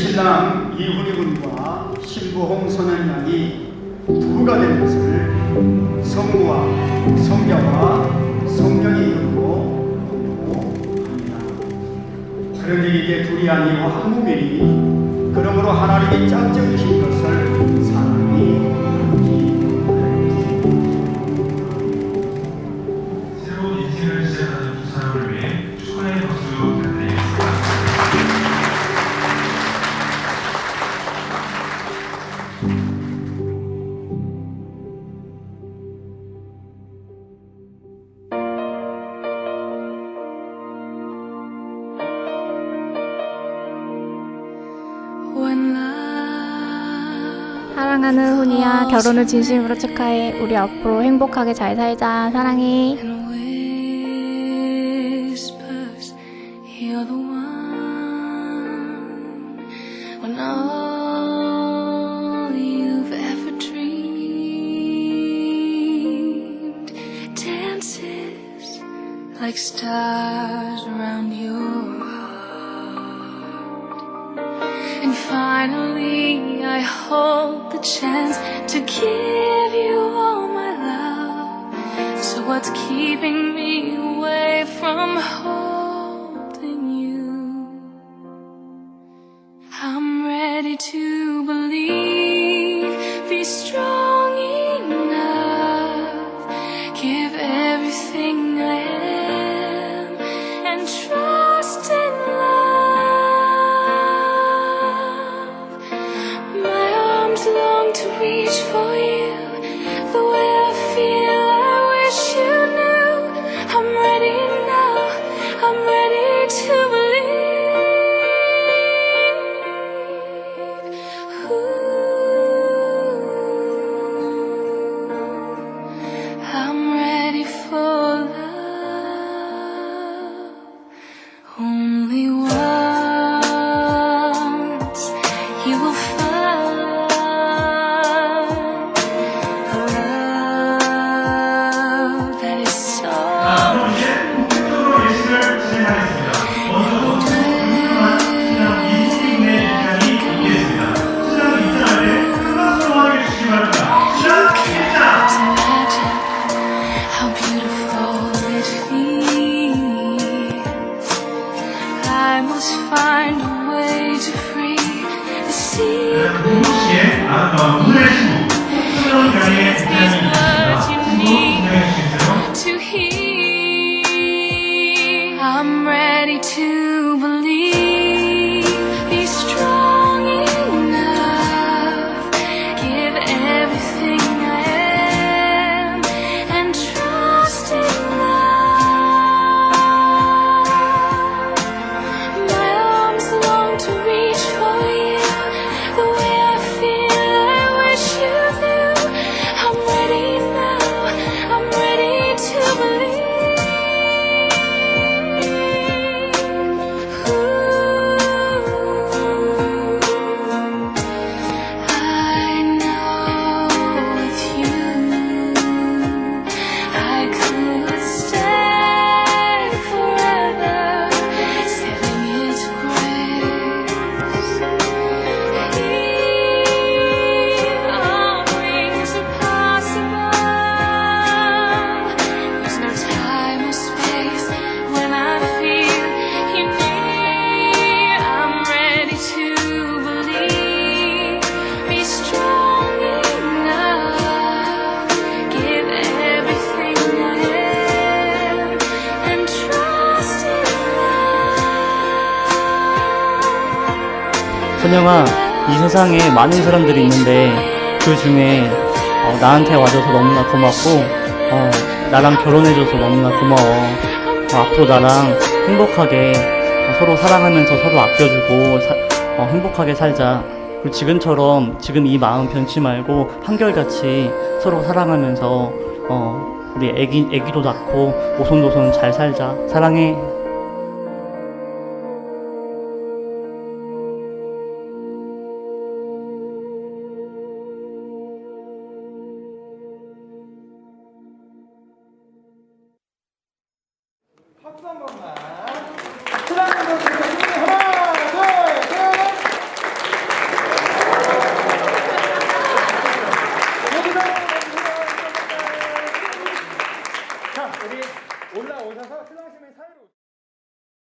신랑 이훈희 군과 신부 홍선현 양이 부부가 된 것을 성부와 성자와 성령의 이름으로 합니다. 그런데 이게 둘이 아니고 한 몸이니 그러므로 하나님이 짝정이신 것을 사람 사랑하는 훈이야 결혼을 진심으로 축하해 우리 앞으로 행복하게 잘 살자 사랑해 like stars around your finally, I hold the chance to give you all my love. So, what's keeping me away from holding you? I'm ready to believe, be strong enough, give everything I am, and trust I must find a way to free the sea. 선영아, 이 세상에 많은 사람들이 있는데 그 중에 어, 나한테 와줘서 너무나 고맙고 어, 나랑 결혼해줘서 너무나 고마워. 어, 앞으로 나랑 행복하게 어, 서로 사랑하면서 서로 아껴주고 사- 어, 행복하게 살자. 그리고 지금처럼 지금 이 마음 변치 말고 한결같이 서로 사랑하면서 어, 우리 애기 애기도 낳고 오손도손 잘 살자. 사랑해.